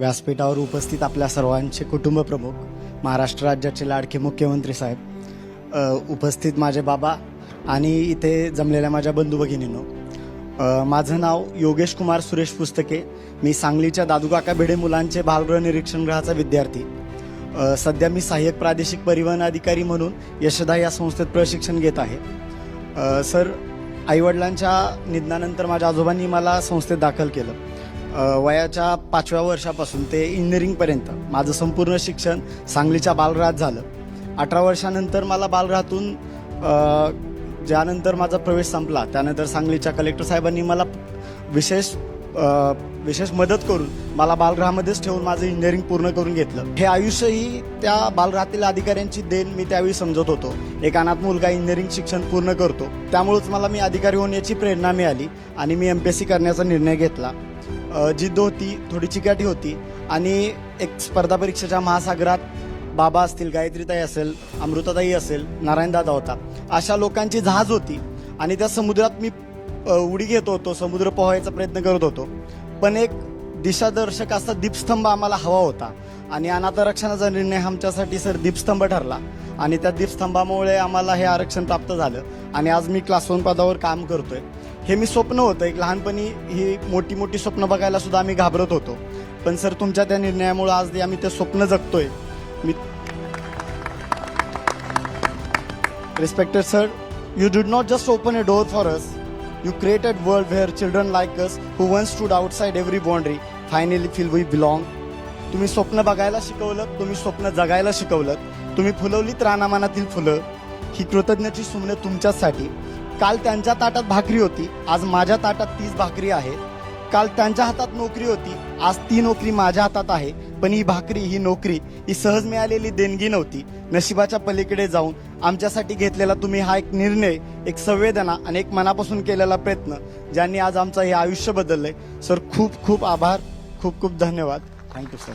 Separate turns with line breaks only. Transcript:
व्यासपीठावर उपस्थित आपल्या सर्वांचे कुटुंब प्रमुख महाराष्ट्र राज्याचे लाडके मुख्यमंत्री साहेब उपस्थित माझे बाबा आणि इथे जमलेल्या माझ्या बंधू भगिनींनो. माझं नाव योगेश कुमार सुरेश पुस्तके. मी सांगलीच्या दादूकाका भिडे मुलांचे बालगृह निरीक्षणगृहाचा विद्यार्थी. सध्या मी सहाय्यक प्रादेशिक परिवहन अधिकारी म्हणून यशदा या संस्थेत प्रशिक्षण घेत आहे. सर आईवडिलांच्या निधनानंतर माझ्या आजोबांनी मला संस्थेत दाखल केलं. वयाच्या पाचव्या वर्षापासून ते इंजिनिअरिंगपर्यंत माझं संपूर्ण शिक्षण सांगलीच्या बालगृहात झालं. अठरा वर्षानंतर मला बालगृहातून ज्यानंतर माझा प्रवेश संपला त्यानंतर सांगलीच्या कलेक्टर साहेबांनी मला विशेष विशेष मदत करून मला बालगृहामध्येच ठेवून माझं इंजिनिअरिंग पूर्ण करून घेतलं. हे आयुष्यही त्या बालगृहातील अधिकाऱ्यांची देण मी त्यावेळी समजत होतो. एक अनाथ मुलगा इंजिनिअरिंग शिक्षण पूर्ण करतो. त्यामुळेच मला मी अधिकारी होण्याची प्रेरणा मिळाली आणि मी एम पी एस सी करण्याचा निर्णय घेतला. जिद्द होती थोडी चिकाटी होती आणि एक स्पर्धा परीक्षेच्या महासागरात बाबा असतील गायत्रीताई असेल अमृताताई असेल नारायणदादा होता. अशा लोकांची जहाज होती आणि त्या समुद्रात मी उडी घेत होतो समुद्र पोहायचा प्रयत्न करत होतो. पण एक दिशादर्शक असा दीपस्तंभ आम्हाला हवा होता आणि अनाथ आरक्षणाचा निर्णय आमच्यासाठी सर दीपस्तंभ ठरला आणि त्या दीपस्तंभामुळे आम्हाला हे आरक्षण प्राप्त झालं आणि आज मी क्लास वन पदावर काम करतोय. हे मी स्वप्न होतं. एक लहानपणी ही मोठी मोठी स्वप्न बघायला सुद्धा आम्ही घाबरत होतो. पण सर तुमच्या त्या निर्णयामुळे आज ते आम्ही ते स्वप्न जगतोय. मी respected sir you did not just open a door for us you created world where children like us who once stood outside every boundary finally feel we belong तुम्ही स्वप्न बघायला शिकवलं तुम्ही स्वप्न जगायला शिकवलं. तुम्ही फुलवलीत रानामानातील फुलं. ही कृतज्ञची सुमने तुमच्याचसाठी. काल त्यांच्या ताटात भाकरी होती आज माझ्या ताटात तीच भाकरी आहे. काल त्यांच्या हातात नोकरी होती आज ती नोकरी माझ्या हातात आहे पण ही भाकरी ही नोकरी ही सहज मिळालेली देणगी नव्हती. नशिबाच्या पलीकडे जाऊन आमच्यासाठी घेतलेला तुम्ही हा एक निर्णय एक संवेदना आणि एक मनापासून केलेला प्रयत्न ज्यांनी आज आमचं हे आयुष्य बदललंय. सर खूप खूप आभार खूप खूप धन्यवाद. Thank you sir